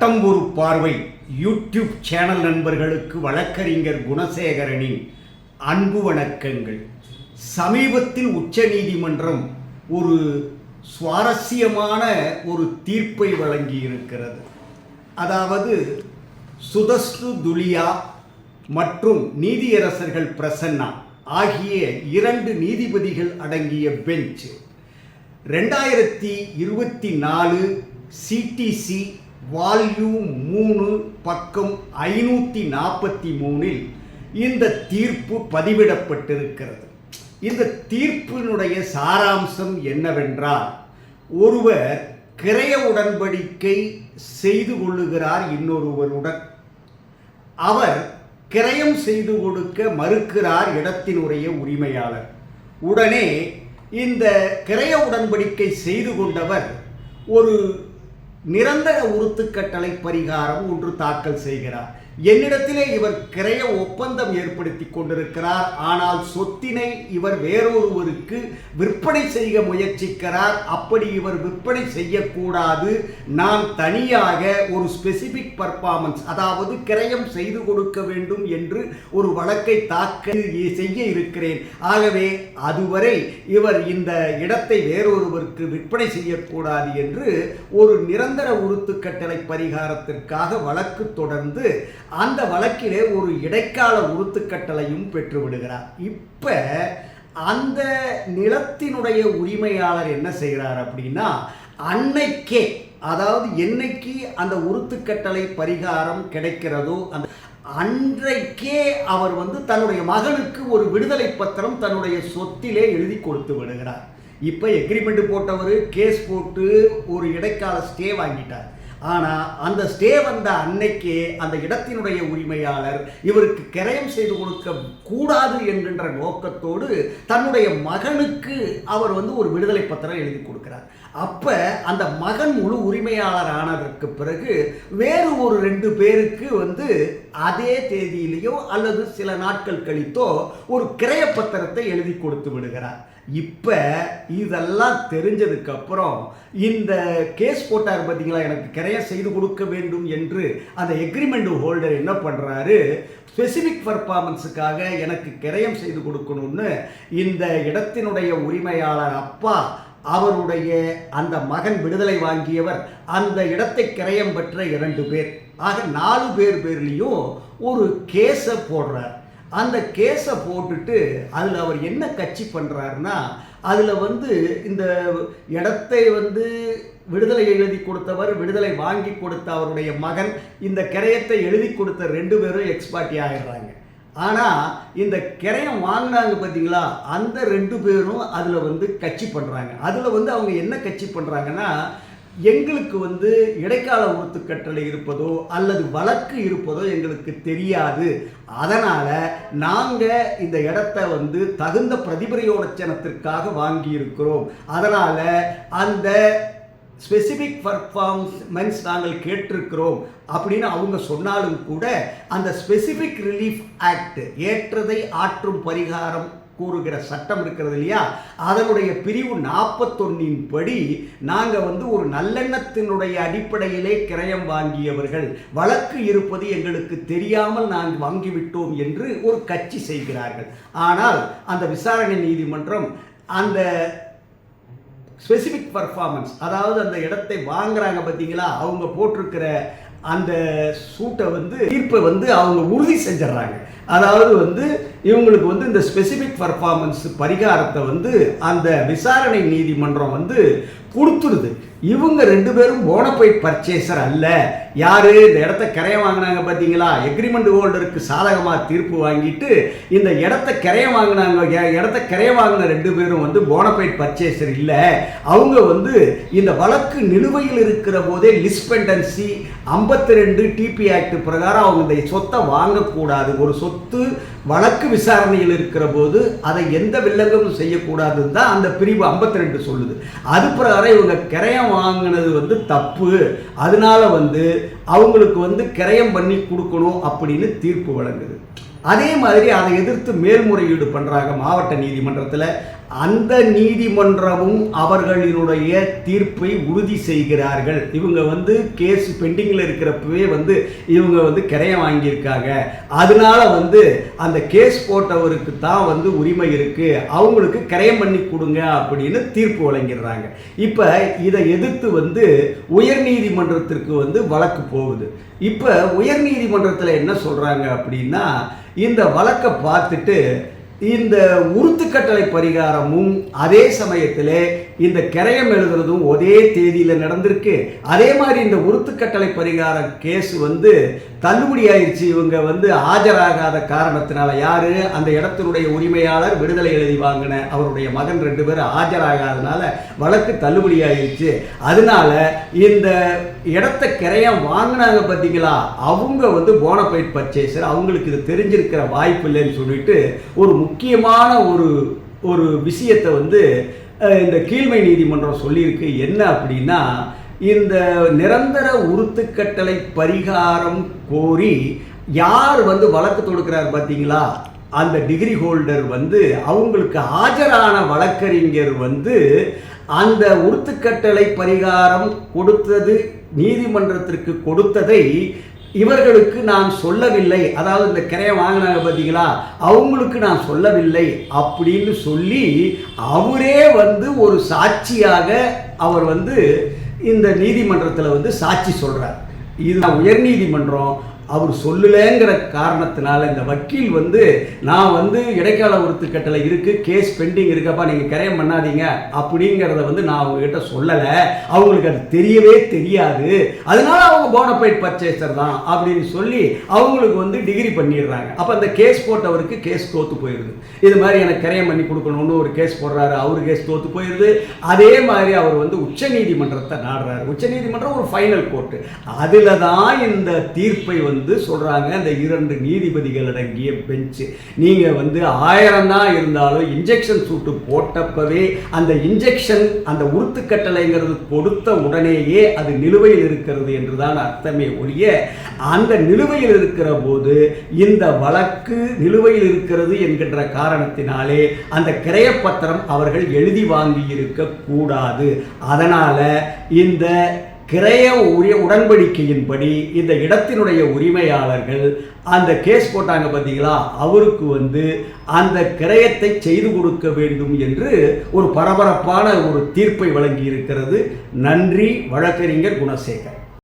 சட்டம் ஒரு பார்வை யூடியூப் சேனல் நண்பர்களுக்கு வழக்கறிஞர் குணசேகரனின் அன்பு வணக்கங்கள். சமீபத்தில் உச்சநீதிமன்றம் ஒரு சுவாரஸ்யமான ஒரு தீர்ப்பை வழங்கியிருக்கிறது. அதாவது சுதஸ்ரு துலியா மற்றும் நீதியரசர்கள் பிரசன்னா ஆகிய இரண்டு நீதிபதிகள் அடங்கிய பெஞ்ச். ரெண்டாயிரத்தி இருபத்தி நாலு சிடிசி வால்யூம் மூணு பக்கம் ஐநூற்றி நாற்பத்தி மூணில் இந்த தீர்ப்பு பதிவிடப்பட்டிருக்கிறது. இந்த தீர்ப்பினுடைய சாராம்சம் என்னவென்றால் ஒருவர் கிரைய உடன்படிக்கை செய்து கொள்ளுகிறார் இன்னொருவருடன். அவர் கிரயம் செய்து கொடுக்க மறுக்கிறார் இடத்தினுடைய உரிமையாளர். உடனே இந்த கிரய உடன்படிக்கை செய்து கொண்டவர் ஒரு நிரந்தர உறுத்துக்கட்டளை பரிகாரம் ஒன்று தாக்கல் செய்கிறார். என்னிடத்திலே இவர் கிரய ஒப்பந்தம் ஏற்படுத்தி கொண்டிருக்கிறார். ஆனால் சொத்தினை இவர் வேறொருவருக்கு விற்பனை செய்ய முயற்சிக்கிறார். அப்படி இவர் விற்பனை செய்யக்கூடாது. நான் தனியாக ஒரு ஸ்பெசிபிக் பர்ஃபார்மன்ஸ் அதாவது கிரயம் செய்து கொடுக்க வேண்டும் என்று ஒரு வழக்கை தாக்கல் செய்ய இருக்கிறேன். ஆகவே அதுவரை இவர் இந்த இடத்தை வேறொருவருக்கு விற்பனை செய்யக்கூடாது என்று ஒரு நிரந்தர உறுத்துக்கட்டளை பரிகாரத்திற்காக வழக்கு தொடர்ந்து அந்த வழக்கிலே ஒரு இடைக்கால உறுத்துக்கட்டளையும் பெற்று விடுகிறார் அந்த நிலத்தினுடைய உரிமையாளர் என்ன செய்கிறார் அப்படின்னா அன்னைக்கே அதாவது என்னைக்கு அந்த உறுத்துக்கட்டளை பரிகாரம் கிடைக்கிறதோ அந்த அன்றைக்கே அவர் வந்து தன்னுடைய மகனுக்கு ஒரு விடுதலை பத்திரம் தன்னுடைய சொத்திலே எழுதி கொடுத்து விடுகிறார். இப்போ எக்ரிமெண்ட் போட்டவர் கேஸ் போட்டு ஒரு இடைக்கால ஸ்டே வாங்கிட்டார். ஆனால் அந்த ஸ்டே வந்த அன்னைக்கே அந்த இடத்தினுடைய உரிமையாளர் இவருக்கு கிரயம் செய்து கொடுக்க கூடாது என்கின்ற நோக்கத்தோடு தன்னுடைய மகனுக்கு அவர் வந்து ஒரு விடுதலை பத்திரம் எழுதி கொடுக்கிறார். அப்போ அந்த மகன் முழு உரிமையாளர் ஆனதற்கு பிறகு வேறு ஒரு ரெண்டு பேருக்கு வந்து அதே தேதியிலேயோ அல்லது சில நாட்கள் கழித்தோ ஒரு கிரய பத்திரத்தை எழுதி கொடுத்து விடுகிறார். இப்போ இதெல்லாம் தெரிஞ்சதுக்கப்புறம் இந்த கேஸ் போட்டார் பார்த்தீங்களா எனக்கு கிரையம் செய்து கொடுக்க வேண்டும் என்று அந்த எக்ரிமெண்ட் ஹோல்டர் என்ன பண்ணுறாரு ஸ்பெசிஃபிக் பர்ஃபார்மன்ஸுக்காக எனக்கு கிரயம் செய்து கொடுக்கணும்னு இந்த இடத்தினுடைய உரிமையாளர் அப்பா அவருடைய அந்த மகன் விடுதலை வாங்கியவர் அந்த இடத்தை கிரயம் பெற்ற இரண்டு பேர். ஆக நாலு பேர் பேர்லேயும் ஒரு கேஸை போடுறார். அந்த கேஸை போட்டுட்டு அதில் அவர் என்ன கட்சி பண்ணுறாருன்னா அதில் வந்து இந்த இடத்தை வந்து விடுதலை எழுதி கொடுத்தவர் விடுதலை வாங்கி கொடுத்த அவருடைய மகன் இந்த கிரயத்தை எழுதி கொடுத்த ரெண்டு பேரும் எக்ஸ்பார்ட்டி ஆகிடுறாங்க ஆனால் இந்த கிரயம் வாங்கினாங்க பார்த்தீங்களா அந்த ரெண்டு பேரும் அதில் வந்து கட்சி பண்ணுறாங்க அதில் வந்து அவங்க என்ன கட்சி பண்ணுறாங்கன்னா எங்களுக்கு வந்து இடைக்கால உறுத்துக்கட்டளை இருப்பதோ அல்லது வழக்கு இருப்பதோ எங்களுக்கு தெரியாது. அதனால் நாங்கள் இந்த இடத்த வந்து தகுந்த பிரதிபரியோடச்சனத்திற்காக வாங்கியிருக்கிறோம். அதனால் அந்த ஸ்பெசிஃபிக் பர்ஃபார்மன்ஸ் நாங்கள் கேட்டிருக்கிறோம் அப்படின்னு அவங்க சொன்னாலும் கூட அந்த ஸ்பெசிஃபிக் ரிலீஃப் ஆக்ட் ஏற்றதை ஆற்றும் பரிகாரம் கூறுகிற சட்டம் இருக்கிறது இல்லையா? அதனுடைய பிரிவு நாற்பத்தொன்னின் படி நாங்கள் வந்து ஒரு நல்லெண்ணத்தினுடைய அடிப்படையிலே கிரயம் வாங்கியவர்கள். வழக்கு இருப்பது எங்களுக்கு தெரியாமல் நாங்கள் வாங்கிவிட்டோம் என்று ஒரு கட்சி செய்கிறார்கள். ஆனால் அந்த விசாரணை நீதிமன்றம் அந்த ஸ்பெசிஃபிக் பர்ஃபார்மன்ஸ் அதாவது அந்த இடத்தை வாங்குறாங்க பார்த்தீங்களா அவங்க போட்டிருக்கிற அந்த சூட்டை வந்து தீர்ப்பை வந்து அவங்க உறுதி செஞ்சிடறாங்க. அதாவது வந்து இவங்களுக்கு வந்து இந்த ஸ்பெசிஃபிக் பர்ஃபார்மன்ஸ் பரிகாரத்தை வந்து அந்த விசாரணை நீதிமன்றம் வந்து கொடுத்துருது இவங்க ரெண்டு பேரும் போனபைட் பர்ச்சேசர் அல்ல. யார்? இந்த இடத்த கரையை வாங்கினாங்க பார்த்தீங்களா எக்ரிமெண்ட் ஹோல்டருக்கு சாதகமாக தீர்ப்பு வாங்கிட்டு இந்த இடத்த கரையை வாங்கினாங்க. இடத்த கரையை வாங்கின ரெண்டு பேரும் வந்து போனபைட் பர்ச்சேசர் இல்லை. அவங்க வந்து இந்த வழக்கு நிலுவையில் இருக்கிற போதே லிஸ்பெண்டன்சி ஐம்பத்தி ரெண்டு டிபி ஆக்ட் பிரகாரம் அவங்க இந்த சொத்தை வாங்கக்கூடாது. ஒரு சொத்து வழக்கு விசாரணையில் இருக்கிற போது அதை எந்த வில்லங்கமும் செய்யக்கூடாதுன்னு தான் அந்த பிரிவு ஐம்பத்தி ரெண்டு சொல்லுது. அது பிரகாரம் இவங்க கிரயம் வாங்கினது வந்து தப்பு. அதனால வந்து அவங்களுக்கு வந்து கிரயம் பண்ணி கொடுக்கணும் அப்படின்னு தீர்ப்பு வழங்குது. அதே மாதிரி அதை எதிர்த்து மேல்முறையீடு பண்ணுறாங்க மாவட்ட நீதிமன்றத்தில். அந்த நீதிமன்றமும் அவர்களினுடைய தீர்ப்பை உறுதி செய்கிறார்கள். இவங்க வந்து கேஸ் பெண்டிங்கில் இருக்கிறப்பவே வந்து இவங்க வந்து கிரையம் வாங்கியிருக்காங்க. அதனால வந்து அந்த கேஸ் போட்டவருக்கு தான் வந்து உரிமை இருக்குது அவங்களுக்கு கிரையம் பண்ணி கொடுங்க அப்படின்னு தீர்ப்பு வழங்கிடுறாங்க. இப்போ இதை எதிர்த்து வந்து உயர்நீதிமன்றத்திற்கு வந்து வழக்கு போகுது. இப்போ உயர்நீதிமன்றத்தில் என்ன சொல்கிறாங்க அப்படின்னா இந்த வழக்கை பார்த்துட்டு இந்த உருத்துக்கட்டளை பரிகாரமும் அதே சமயத்தில் இந்த கிரயம் எழுதுறதும் ஒரே தேதியில் நடந்திருக்கு. அதே மாதிரி இந்த உருத்துக்கட்டளை பரிகார கேஸ் வந்து தள்ளுபடி ஆயிடுச்சு இவங்க வந்து ஆஜராகாத காரணத்தினால யாரு? அந்த இடத்தினுடைய உரிமையாளர் விடுதலை எழுதி வாங்கின அவருடைய மகன் ரெண்டு பேரும் ஆஜராகாதனால வழக்கு தள்ளுபடி ஆயிடுச்சு அதனால இந்த இடத்த கிரையம் வாங்கினாங்க பார்த்தீங்களா அவங்க வந்து போனபைட் பர்ச்சேசர் அவங்களுக்கு இது தெரிஞ்சிருக்கிற வாய்ப்பு இல்லைன்னு சொல்லிட்டு ஒரு முக்கியமான ஒரு ஒரு விஷயத்தை வந்து இந்த கீழ்மை நீதிமன்றம் சொல்லியிருக்கு. என்ன அப்படின்னா இந்த நிரந்தர உறுத்துக்கட்டளை பரிகாரம் கோரி யார் வந்து வழக்கு தொடுக்கிறார் பார்த்தீங்களா? அந்த டிகிரி ஹோல்டர் வந்து அவங்களுக்கு ஆஜரான வழக்கறிஞர் வந்து அந்த உறுத்துக்கட்டளை பரிகாரம் கொடுத்தது நீதிமன்றத்திற்கு கொடுத்ததை இவர்களுக்கு நான் சொல்லவில்லை. அதாவது இந்த கிரையை வாங்கினாங்க பார்த்தீங்களா? அவங்களுக்கு நான் சொல்லவில்லை அப்படின்னு சொல்லி அவரே வந்து ஒரு சாட்சியாக அவர் வந்து இந்த நீதிமன்றத்தில் வந்து சாட்சி சொல்கிறார் இது உயர்நீதிமன்றம். அவர் சொல்லலைங்கிற காரணத்தினால இந்த வக்கீல் வந்து நான் வந்து இடைக்கால உறுத்து கட்டளை இருக்கு கேஸ் பெண்டிங் இருக்கப்பா நீங்க கிரையம் பண்ணாதீங்க அப்படிங்கிறத வந்து நான் அவங்கக்கிட்ட சொல்லலை. அவங்களுக்கு அது தெரியவே தெரியாது. அதனால அவங்க போனபைட் பர்ச்சேசர் தான் அப்படின்னு சொல்லி அவங்களுக்கு வந்து டிகிரி பண்ணிடுறாங்க. அப்போ அந்த கேஸ் போட்டவருக்கு கேஸ் தோத்து போயிடுது. இது மாதிரி எனக்கு கிரையம் பண்ணி கொடுக்கணும்னு ஒரு கேஸ் போடுறாரு அவரு கேஸ் தோத்து போயிடுது. அதே மாதிரி அவர் வந்து உச்ச நீதிமன்றத்தை நாடுறாரு. உச்ச நீதிமன்றம் ஒரு ஃபைனல் கோர்ட்டு அதில் தான் இந்த தீர்ப்பை வந்து வந்து சொல்றாங்க இந்த இரண்டு நீதிபதிகள் அடங்கிய பெஞ்சு நீங்கள் வந்து ஆயிரம் தான் இருந்தாலும் இன்ஜெக்ஷன் சூட்டு போட்டப்பவே அந்த இன்ஜெக்ஷன் அந்த உறுத்து கட்டளைங்கிறது கொடுத்த உடனேயே அது நிலுவையில் இருக்கிறது என்றுதான் அர்த்தமே ஒழிய அந்த நிலுவையில் இருக்கிற போது இந்த வழக்கு நிலுவையில் இருக்கிறது என்கின்ற காரணத்தினாலே அந்த கிரையப்பத்திரம் அவர்கள் எழுதி வாங்கி இருக்க கூடாது. அதனால் இந்த கிரய உரிய உடன்படிக்கையின்படி இந்த இடத்தினுடைய உரிமையாளர்கள் அந்த கேஸ் போட்டாங்க பார்த்தீங்களா அவருக்கு வந்து அந்த கிரயத்தை செய்து கொடுக்க வேண்டும் என்று ஒரு பரபரப்பான ஒரு தீர்ப்பை வழங்கி இருக்கிறது நன்றி வழக்கறிஞர் குணசேகர்.